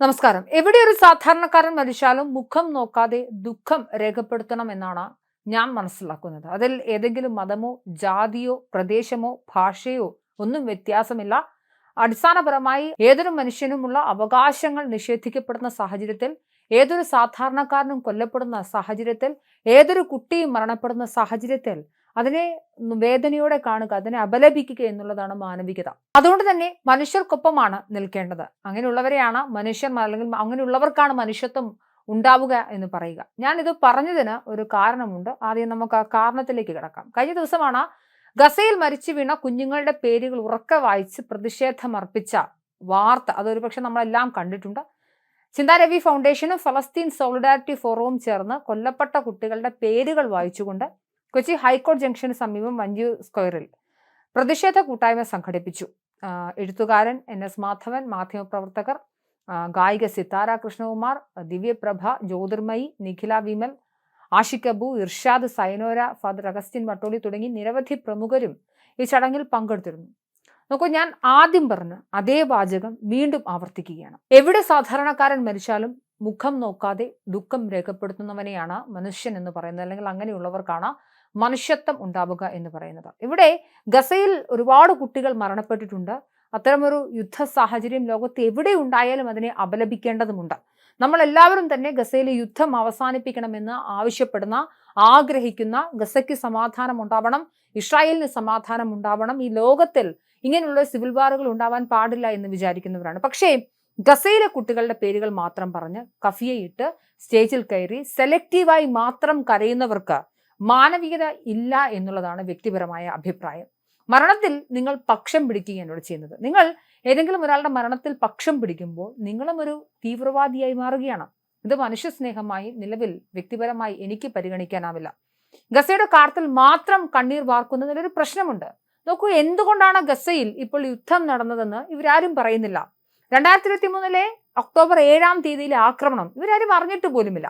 നമസ്കാരം. എവിടെ ഒരു സാധാരണക്കാരൻ മരിച്ചാലും മുഖം നോക്കാതെ ദുഃഖം രേഖപ്പെടുത്തണം എന്നാണ് ഞാൻ മനസ്സിലാക്കുന്നത്. അതിൽ ഏതെങ്കിലും മതമോ ജാതിയോ പ്രദേശമോ ഭാഷയോ ഒന്നും വ്യത്യാസമില്ല. അടിസ്ഥാനപരമായി ഏതൊരു മനുഷ്യനുമുള്ള അവകാശങ്ങൾ നിഷേധിക്കപ്പെടുന്ന സാഹചര്യത്തിൽ ഏതൊരു സാധാരണക്കാരനും കൊല്ലപ്പെടുന്ന സാഹചര്യത്തിൽ ഏതൊരു കുട്ടിയും മരണപ്പെടുന്ന സാഹചര്യത്തിൽ അതിനെ വേദനയോടെ കാണുക അതിനെ അപലപിക്കുക എന്നുള്ളതാണ് മാനവികത. അതുകൊണ്ട് തന്നെ മനുഷ്യർക്കൊപ്പമാണ് നിൽക്കേണ്ടത്. അങ്ങനെയുള്ളവരെയാണ് മനുഷ്യർ അല്ലെങ്കിൽ അങ്ങനെയുള്ളവർക്കാണ് മനുഷ്യത്വം ഉണ്ടാവുക എന്ന് പറയുക. ഞാനിത് പറഞ്ഞതിന് ഒരു കാരണമുണ്ട്. ആദ്യം നമുക്ക് ആ കാരണത്തിലേക്ക് കിടക്കാം. കഴിഞ്ഞ ദിവസമാണ് ഗസയിൽ മരിച്ചു വീണ കുഞ്ഞുങ്ങളുടെ പേരുകൾ ഉറക്കെ വായിച്ച് പ്രതിഷേധമർപ്പിച്ച വാർത്ത. അതൊരു പക്ഷെ നമ്മളെല്ലാം കണ്ടിട്ടുണ്ട്. ചിന്താരവി ഫൗണ്ടേഷനും ഫലസ്തീൻ സോളിഡാരിറ്റി ഫോറവും ചേർന്ന് കൊല്ലപ്പെട്ട കുട്ടികളുടെ പേരുകൾ വായിച്ചുകൊണ്ട് കൊച്ചി ഹൈക്കോടതി ജംഗ്ഷന് സമീപം മഞ്ജു സ്ക്വയറിൽ പ്രതിഷേധ കൂട്ടായ്മ സംഘടിപ്പിച്ചു. എഴുത്തുകാരൻ എൻ എസ് മാധവൻ മാധ്യമപ്രവർത്തകർ ഗായിക സിത്താര കൃഷ്ണകുമാർ ദിവ്യപ്രഭ ജ്യോതിർമയി നിഖില വിമൽ ആഷിഖ് അബു ഇർഷാദ് സൈനോര ഫാദർ അഗസ്റ്റിൻ മട്ടോളി തുടങ്ങി നിരവധി പ്രമുഖരും ഈ ചടങ്ങിൽ പങ്കെടുത്തിരുന്നു. നോക്കൂ ഞാൻ ആദ്യം പറഞ്ഞ അതേ വാചകം വീണ്ടും ആവർത്തിക്കുകയാണ്. എവിടെ സാധാരണക്കാരൻ മരിച്ചാലും മുഖം നോക്കാതെ ദുഃഖം രേഖപ്പെടുത്തുന്നവനെയാണ് മനുഷ്യൻ എന്ന് പറയുന്നത്. അല്ലെങ്കിൽ അങ്ങനെയുള്ളവർക്കാണ് മനുഷ്യത്വം ഉണ്ടാവുക എന്ന് പറയുന്നത്. ഇവിടെ ഗസയിൽ ഒരുപാട് കുട്ടികൾ മരണപ്പെട്ടിട്ടുണ്ട്. അത്തരമൊരു യുദ്ധ സാഹചര്യം ലോകത്ത് എവിടെ ഉണ്ടായാലും അതിനെ അപലപിക്കേണ്ടതുമുണ്ട്. നമ്മളെല്ലാവരും തന്നെ ഗസയിലെ യുദ്ധം അവസാനിപ്പിക്കണമെന്ന് ആവശ്യപ്പെടുന്ന ആഗ്രഹിക്കുന്ന ഗസയ്ക്ക് സമാധാനം ഉണ്ടാവണം ഇസ്രായേലിന് സമാധാനം ഉണ്ടാവണം ഈ ലോകത്തിൽ ഇങ്ങനെയുള്ള സിവിൽ വാറുകൾ ഉണ്ടാവാൻ പാടില്ല എന്ന് വിചാരിക്കുന്നവരാണ്. പക്ഷേ ഗസയിലെ കുട്ടികളുടെ പേരുകൾ മാത്രം പറഞ്ഞ് കഫിയയിട്ട് സ്റ്റേജിൽ കയറി സെലക്റ്റീവായി മാത്രം കരയുന്നവർക്ക് മാനവികത ഇല്ല എന്നുള്ളതാണ് വ്യക്തിപരമായ അഭിപ്രായം. മരണത്തിൽ നിങ്ങൾ പക്ഷം പിടിക്കുകയാണ് ചെയ്യുന്നത്. നിങ്ങൾ ഏതെങ്കിലും ഒരാളുടെ മരണത്തിൽ പക്ഷം പിടിക്കുമ്പോൾ നിങ്ങളും ഒരു തീവ്രവാദിയായി മാറുകയാണ്. ഇത് മനുഷ്യസ്നേഹമായി നിലവിൽ വ്യക്തിപരമായി എനിക്ക് പരിഗണിക്കാനാവില്ല. ഗസയുടെ കാർത്തിൽ മാത്രം കണ്ണീർ വാർക്കുന്നതിലൊരു പ്രശ്നമുണ്ട്. നോക്കൂ എന്തുകൊണ്ടാണ് ഗസയിൽ ഇപ്പോൾ യുദ്ധം നടന്നതെന്ന് ഇവരാരും പറയുന്നില്ല. രണ്ടായിരത്തി ഇരുപത്തി മൂന്നിലെ ഒക്ടോബർ ഏഴാം തീയതിയിലെ ആക്രമണം. ഇവരാരും അറിഞ്ഞിട്ട് പോലുമില്ല.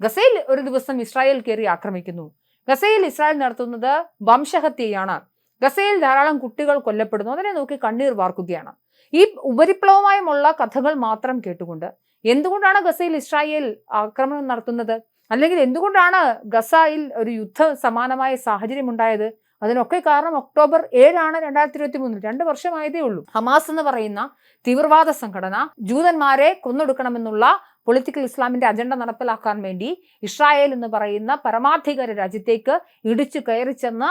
ഗസയിൽ ഒരു ദിവസം ഇസ്രായേൽ കയറി ആക്രമിക്കുന്നു. ഗസയിൽ ഇസ്രായേൽ നടത്തുന്നത് വംശഹത്യയാണ്. ഗസയിൽ ധാരാളം കുട്ടികൾ കൊല്ലപ്പെടുന്നു. അതിനെ നോക്കി കണ്ണീർ വാർക്കുകയാണ്. ഈ ഉപരിപ്ലവമായുമുള്ള കഥകൾ മാത്രം കേട്ടുകൊണ്ട് എന്തുകൊണ്ടാണ് ഗസയിൽ ഇസ്രായേൽ ആക്രമണം നടത്തുന്നത്? അല്ലെങ്കിൽ എന്തുകൊണ്ടാണ് ഗസയിൽ ഒരു യുദ്ധ സമാനമായ സാഹചര്യം ഉണ്ടായത് അതിനൊക്കെ കാരണം ഒക്ടോബർ ഏഴാണ് രണ്ടായിരത്തി ഇരുപത്തി മൂന്നിൽ രണ്ട് വർഷമായതേ ഉള്ളൂ. ഹമാസ് എന്ന് പറയുന്ന തീവ്രവാദ സംഘടന ജൂതന്മാരെ കൊന്നൊടുക്കണമെന്നുള്ള പൊളിറ്റിക്കൽ ഇസ്ലാമിന്റെ അജണ്ട നടപ്പിലാക്കാൻ വേണ്ടി ഇസ്രായേൽ എന്ന് പറയുന്ന പരമാധികാര രാജ്യത്തേക്ക് ഇടിച്ചു കയറി ചെന്ന്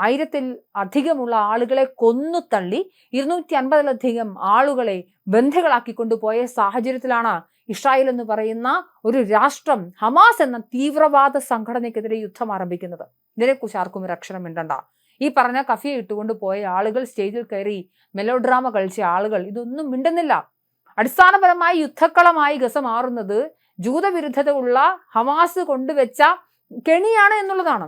ആയിരത്തിൽ അധികമുള്ള ആളുകളെ കൊന്നു തള്ളി ഇരുന്നൂറ്റി അൻപതിലധികം ആളുകളെ ബന്ധികളാക്കി കൊണ്ടുപോയ സാഹചര്യത്തിലാണ് ഇസ്രായേൽ എന്ന് പറയുന്ന ഒരു രാഷ്ട്രം ഹമാസ് എന്ന തീവ്രവാദ സംഘടനയ്ക്കെതിരെ യുദ്ധം ആരംഭിക്കുന്നത്. ഇതിനെക്കുറിച്ച് ആർക്കും ഒരു അക്ഷരം മിണ്ടണ്ട. ഈ പറഞ്ഞ കഫിയെ ഇട്ടുകൊണ്ട് പോയ ആളുകൾ സ്റ്റേജിൽ കയറി മെലോഡ്രാമ കളിച്ച ആളുകൾ ഇതൊന്നും മിണ്ടുന്നില്ല. അടിസ്ഥാനപരമായി യുദ്ധക്കളമായി ഗസ മാറുന്നത് ജൂതവിരുദ്ധത ഉള്ള ഹമാസ് കൊണ്ടുവച്ച കെണിയാണ് എന്നുള്ളതാണ്.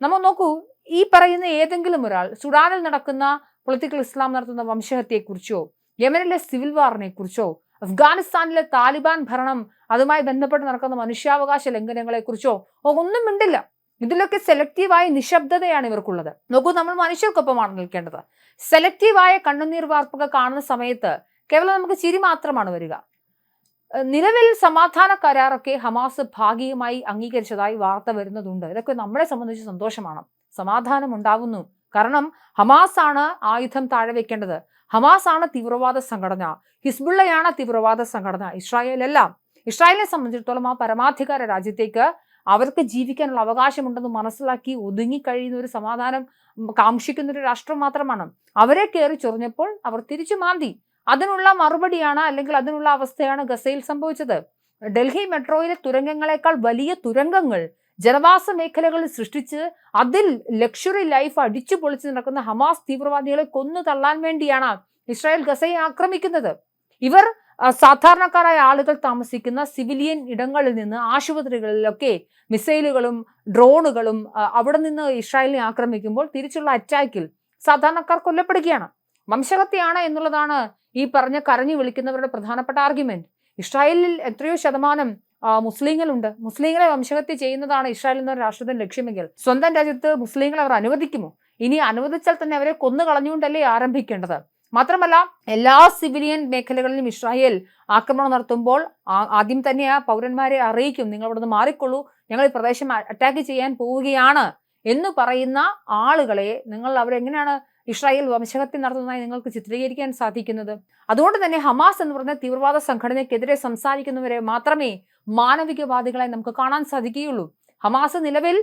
നമ്മൾ നോക്കൂ ഈ പറയുന്ന ഏതെങ്കിലും ഒരാൾ സുഡാനിൽ നടക്കുന്ന പൊളിറ്റിക്കൽ ഇസ്ലാം നടത്തുന്ന വംശഹത്യയെക്കുറിച്ചോ യമനിലെ സിവിൽ വാറിനെ കുറിച്ചോ അഫ്ഗാനിസ്ഥാനിലെ താലിബാൻ ഭരണം അതുമായി ബന്ധപ്പെട്ട് നടക്കുന്ന മനുഷ്യാവകാശ ലംഘനങ്ങളെക്കുറിച്ചോ ഒന്നും മിണ്ടില്ല. ഇതിലൊക്കെ സെലക്റ്റീവായ നിശബ്ദതയാണ് ഇവർക്കുള്ളത്. നോക്കൂ നമ്മൾ മനുഷ്യർക്കൊപ്പമാണ് നിൽക്കേണ്ടത്. സെലക്റ്റീവായ കണ്ണുനീർ വാർപ്പൊക്കെ കാണുന്ന സമയത്ത് കേവലം നമുക്ക് ചിരി മാത്രമാണ് വരിക. നിലവിൽ സമാധാന കരാറൊക്കെ ഹമാസ് ഭാഗികമായി അംഗീകരിച്ചതായി വാർത്ത വരുന്നതുണ്ട്. ഇതൊക്കെ നമ്മളെ സംബന്ധിച്ച് സന്തോഷമാണ്. സമാധാനം ഉണ്ടാകുന്നു കാരണം ഹമാസ് ആണ് ആയുധം താഴെ വെക്കേണ്ടത്. ഹമാസ് ആണ് തീവ്രവാദ സംഘടന ഹിസ്ബുള്ളയാണ് തീവ്രവാദ സംഘടന ഇസ്രായേൽ എല്ലാം ഇസ്രായേലിനെ സംബന്ധിച്ചിടത്തോളം ആ പരമാധികാര രാജ്യത്തേക്ക് അവർക്ക് ജീവിക്കാനുള്ള അവകാശമുണ്ടെന്ന് മനസ്സിലാക്കി ഒതുങ്ങിക്കഴിയുന്ന ഒരു സമാധാനം കാക്ഷിക്കുന്ന ഒരു രാഷ്ട്രം മാത്രമാണ്. അവരെ കയറി ചൊറിഞ്ഞപ്പോൾ അവർ തിരിച്ചു മാന്തി. അതിനുള്ള മറുപടിയാണ് അല്ലെങ്കിൽ അതിനുള്ള അവസ്ഥയാണ് ഗസയിൽ സംഭവിച്ചത്. ഡൽഹി മെട്രോയിലെ തുരങ്കങ്ങളെക്കാൾ വലിയ തുരങ്കങ്ങൾ ജനവാസ മേഖലകളിൽ സൃഷ്ടിച്ച് അതിൽ ലക്ഷറി ലൈഫ് അടിച്ചു പൊളിച്ച് നടക്കുന്ന ഹമാസ് തീവ്രവാദികളെ കൊന്നു തള്ളാൻ വേണ്ടിയാണ് ഇസ്രായേൽ ഗസയെ ആക്രമിക്കുന്നത്. ഇവർ സാധാരണക്കാരായ ആളുകൾ താമസിക്കുന്ന സിവിലിയൻ ഇടങ്ങളിൽ നിന്ന് ആശുപത്രികളിലൊക്കെ മിസൈലുകളും ഡ്രോണുകളും അവിടെ നിന്ന് ഇസ്രായേലിനെ ആക്രമിക്കുമ്പോൾ തിരിച്ചുള്ള അറ്റാക്കിൽ സാധാരണക്കാർ കൊല്ലപ്പെടുകയാണ്. വംശഹത്യാണ് എന്നുള്ളതാണ് ഈ പറഞ്ഞ കരഞ്ഞു വിളിക്കുന്നവരുടെ പ്രധാനപ്പെട്ട ആർഗ്യുമെന്റ് ഇസ്രായേലിൽ എത്രയോ ശതമാനം മുസ്ലിങ്ങളുണ്ട്. മുസ്ലിങ്ങളെ വംശഹത്യ ചെയ്യുന്നതാണ് ഇസ്രായേൽ എന്ന രാഷ്ട്രത്തിന് ലക്ഷ്യമെങ്കിൽ സ്വന്തം രാജ്യത്ത് മുസ്ലിങ്ങളെ അവർ അനുവദിക്കുമോ? ഇനി അനുവദിച്ചാൽ തന്നെ അവരെ കൊന്നു കളഞ്ഞുകൊണ്ടല്ലേ ആരംഭിക്കേണ്ടത്? മാത്രമല്ല എല്ലാ സിവിലിയൻ മേഖലകളിലും ഇസ്രായേൽ ആക്രമണം നടത്തുമ്പോൾ ആദ്യം തന്നെ ആ പൗരന്മാരെ അറിയിക്കും. നിങ്ങൾ ഇവിടുന്ന് മാറിക്കൊള്ളൂ. ഞങ്ങൾ ഈ പ്രദേശം അറ്റാക്ക് ചെയ്യാൻ പോവുകയാണ് എന്ന് പറയുന്ന ആളുകളെ നിങ്ങൾ അവരെങ്ങനെയാണ് ഇസ്രായേൽ വംശഹത്യ നടത്തുന്നതായി നിങ്ങൾക്ക് ചിത്രീകരിക്കാൻ സാധിക്കുന്നത്. അതുകൊണ്ട് തന്നെ ഹമാസ് എന്ന് പറഞ്ഞ തീവ്രവാദ സംഘടനയ്ക്കെതിരെ സംസാരിക്കുന്നവരെ മാത്രമേ മാനവികവാദികളെ നമുക്ക് കാണാൻ സാധിക്കുകയുള്ളൂ. ഹമാസ് നിലവിൽ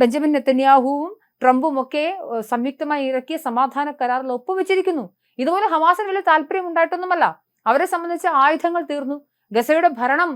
ബെഞ്ചമിൻ നെത്തന്യാഹുവും ട്രംപും ഒക്കെ സംയുക്തമായി ഇറക്കിയ സമാധാന കരാറിൽ ഒപ്പുവെച്ചിരിക്കുന്നു. ഇതുപോലെ ഹമാസിന് വലിയ താല്പര്യം ഉണ്ടായിട്ടൊന്നുമല്ല അവരെ സംബന്ധിച്ച് ആയുധങ്ങൾ തീർന്നു. ഗസയുടെ ഭരണം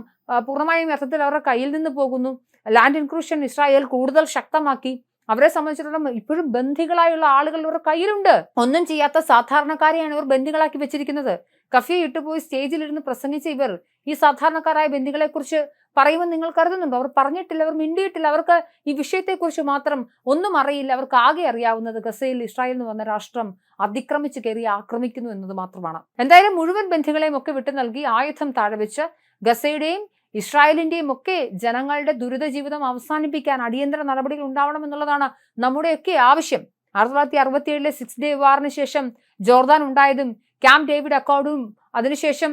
പൂർണമായും അർത്ഥത്തിൽ അവരുടെ കയ്യിൽ നിന്ന് പോകുന്നു. ലാൻഡ് ഇൻക്രൂഷൻ ഇസ്രായേൽ കൂടുതൽ ശക്തമാക്കി. അവരെ സംബന്ധിച്ചിടത്തോളം ഇപ്പോഴും ബന്ധികളായുള്ള ആളുകൾ ഇവരുടെ കയ്യിലുണ്ട്. ഒന്നും ചെയ്യാത്ത സാധാരണക്കാരെയാണ് ഇവർ ബന്ധികളാക്കി വെച്ചിരിക്കുന്നത്. കഫിയെ ഇട്ടുപോയി സ്റ്റേജിലിരുന്ന് പ്രസംഗിച്ച ഇവർ ഈ സാധാരണക്കാരായ ബന്ധികളെ കുറിച്ച് പറയുമെന്ന് നിങ്ങൾ കരുതുന്നുണ്ടോ? അവർ പറഞ്ഞിട്ടില്ല അവർ മിണ്ടിയിട്ടില്ല. അവർക്ക് ഈ വിഷയത്തെക്കുറിച്ച് മാത്രം ഒന്നും അറിയില്ല. അവർക്ക് ആകെ അറിയാവുന്നത് ഗസയിൽ ഇസ്രായേൽ എന്ന് വന്ന രാഷ്ട്രം അതിക്രമിച്ച് കയറി ആക്രമിക്കുന്നു എന്നത് മാത്രമാണ്. എന്തായാലും മുഴുവൻ ബന്ധികളെയും ഒക്കെ വിട്ടു നൽകി ആയുധം താഴെ വെച്ച് ഗസയുടെയും ഇസ്രായേലിന്റെയും ഒക്കെ ജനങ്ങളുടെ ദുരിത ജീവിതം അവസാനിപ്പിക്കാൻ അടിയന്തര നടപടികൾ ഉണ്ടാവണം എന്നുള്ളതാണ് നമ്മുടെയൊക്കെ ആവശ്യം. ആയിരത്തി തൊള്ളായിരത്തി അറുപത്തി ഏഴിലെ സിക്സ് ഡേ വാറിന് ശേഷം ജോർദാൻ ഉണ്ടായതും ക്യാമ്പ് ഡേവിഡ് അക്കോർഡും അതിനുശേഷം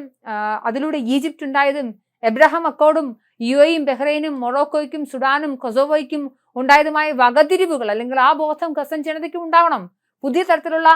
അതിലൂടെ ഈജിപ്റ്റ് ഉണ്ടായതും എബ്രഹാം അക്കോർഡും യു എയും ബഹ്റൈനും മൊറോക്കോയ്ക്കും സുഡാനും കൊസോവോയ്ക്കും ഉണ്ടായതുമായ വകതിരിവുകൾ അല്ലെങ്കിൽ ആ ബോധം കസൻ ജനതയ്ക്കും ഉണ്ടാവണം. പുതിയ തരത്തിലുള്ള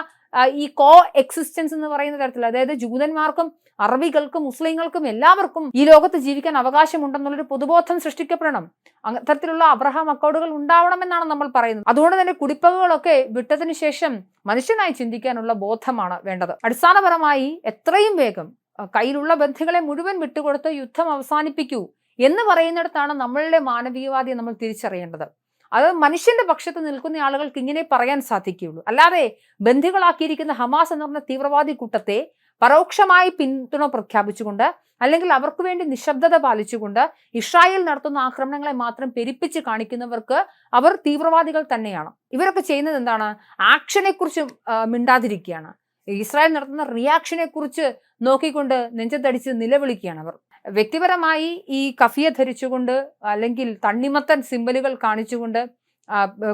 ഈ കോ എക്സിസ്റ്റൻസ് എന്ന് പറയുന്ന തരത്തിൽ അതായത് ജൂതന്മാർക്കും അറബികൾക്കും മുസ്ലിങ്ങൾക്കും എല്ലാവർക്കും ഈ ലോകത്ത് ജീവിക്കാൻ അവകാശമുണ്ടെന്നുള്ളൊരു പൊതുബോധം സൃഷ്ടിക്കപ്പെടണം. അത്തരത്തിലുള്ള അബ്രഹാം അക്കോർഡുകൾ ഉണ്ടാവണമെന്നാണ് നമ്മൾ പറയുന്നത്. അതുകൊണ്ട് തന്നെ കുടിപ്പകകളൊക്കെ വിട്ടതിന് ശേഷം മനുഷ്യനായി ചിന്തിക്കാനുള്ള ബോധമാണ് വേണ്ടത്. അടിസ്ഥാനപരമായി എത്രയും വേഗം കയ്യിലുള്ള ബന്ധുക്കളെ മുഴുവൻ വിട്ടുകൊടുത്ത് യുദ്ധം അവസാനിപ്പിക്കൂ എന്ന് പറയുന്നിടത്താണ് നമ്മളുടെ മാനവീയവാദിയെ നമ്മൾ തിരിച്ചറിയേണ്ടത്. അത് മനുഷ്യന്റെ പക്ഷത്ത് നിൽക്കുന്ന ആളുകൾക്ക് ഇങ്ങനെ പറയാൻ സാധിക്കുകയുള്ളൂ. അല്ലാതെ ബന്ധികളാക്കിയിരിക്കുന്ന ഹമാസ് എന്ന് പറഞ്ഞ തീവ്രവാദി കൂട്ടത്തെ പരോക്ഷമായി പിന്തുണ പ്രഖ്യാപിച്ചുകൊണ്ട് അല്ലെങ്കിൽ അവർക്ക് വേണ്ടി നിശബ്ദത പാലിച്ചുകൊണ്ട് ഇസ്രായേൽ നടത്തുന്ന ആക്രമണങ്ങളെ മാത്രം പെരുപ്പിച്ച് കാണിക്കുന്നവർക്ക് അവർ തീവ്രവാദികൾ തന്നെയാണ്. ഇവരൊക്കെ ചെയ്യുന്നത് എന്താണ്? ആക്ഷനെ കുറിച്ച് മിണ്ടാതിരിക്കുകയാണ്. ഇസ്രായേൽ നടത്തുന്ന റിയാക്ഷനെ കുറിച്ച് നോക്കിക്കൊണ്ട് നെഞ്ചത്തടിച്ച് നിലവിളിക്കുകയാണ് അവർ. വ്യക്തിപരമായി ഈ കഫിയ ധരിച്ചുകൊണ്ട് അല്ലെങ്കിൽ തണ്ണിമത്തൻ സിമ്പലുകൾ കാണിച്ചുകൊണ്ട്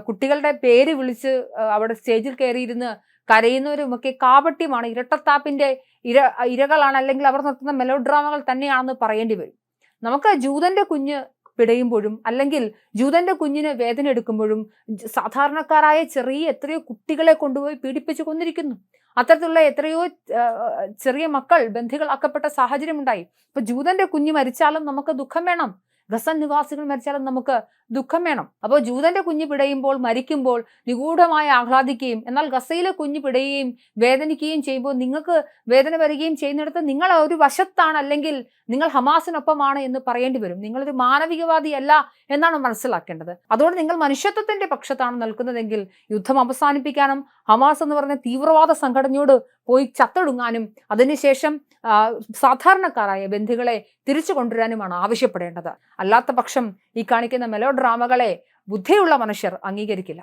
കുട്ടികളുടെ പേര് വിളിച്ച് അവിടെ സ്റ്റേജിൽ കയറിയിരുന്ന് കരയുന്നവരുമൊക്കെ കാപട്യമാണ്. ഇരട്ടത്താപ്പിന്റെ ഇര ഇരകളാണ് അല്ലെങ്കിൽ അവർ നടത്തുന്ന മെലോഡ്രാമകൾ തന്നെയാണെന്ന് പറയേണ്ടി വരും. നമുക്ക് ജൂതന്റെ കുഞ്ഞ് പിടയുമ്പോഴും അല്ലെങ്കിൽ ജൂതന്റെ കുഞ്ഞിന് വേദന എടുക്കുമ്പോഴും സാധാരണക്കാരായ ചെറിയ എത്രയോ കുട്ടികളെ കൊണ്ടുപോയി പീഡിപ്പിച്ചു കൊന്നിരിക്കുന്നു. അത്തരത്തിലുള്ള എത്രയോ ചെറിയ മക്കൾ ബന്ധികൾ ബന്ധികളാക്കപ്പെട്ട സാഹചര്യം ഉണ്ടായി ഇപ്പൊ ജൂതന്റെ കുഞ്ഞ് മരിച്ചാലും നമുക്ക് ദുഃഖം വേണം. ഗസൻ നിവാസികൾ മരിച്ചാലും നമുക്ക് ദുഃഖം വേണം. അപ്പോൾ ജൂതന്റെ കുഞ്ഞ് പിടയുമ്പോൾ മരിക്കുമ്പോൾ നിഗൂഢമായി ആഹ്ലാദിക്കുകയും എന്നാൽ ഗസയിലെ കുഞ്ഞ് പിടയുകയും വേദനിക്കുകയും ചെയ്യുമ്പോൾ നിങ്ങൾക്ക് വേദന വരികയും ചെയ്യുന്നിടത്ത് നിങ്ങൾ ഒരു വശത്താണ് അല്ലെങ്കിൽ നിങ്ങൾ ഹമാസിനൊപ്പമാണ് എന്ന് പറയേണ്ടി വരും. നിങ്ങളൊരു മാനവികവാദിയല്ല എന്നാണ് മനസ്സിലാക്കേണ്ടത്. അതുകൊണ്ട് നിങ്ങൾ മനുഷ്യത്വത്തിന്റെ പക്ഷത്താണ് നിൽക്കുന്നതെങ്കിൽ യുദ്ധം അവസാനിപ്പിക്കാനും ഹമാസ് എന്ന് പറഞ്ഞ തീവ്രവാദ സംഘടനയോട് പോയി ചത്തൊടുങ്ങാനും അതിനുശേഷം സാധാരണക്കാരായ ബന്ധികളെ തിരിച്ചു കൊണ്ടുവരാനുമാണ് ആവശ്യപ്പെടേണ്ടത്. അല്ലാത്ത പക്ഷം ഈ കാണിക്കുന്ന മെലോ ഡ്രാമകളെ ബുദ്ധിയുള്ള മനുഷ്യർ അംഗീകരിക്കില്ല.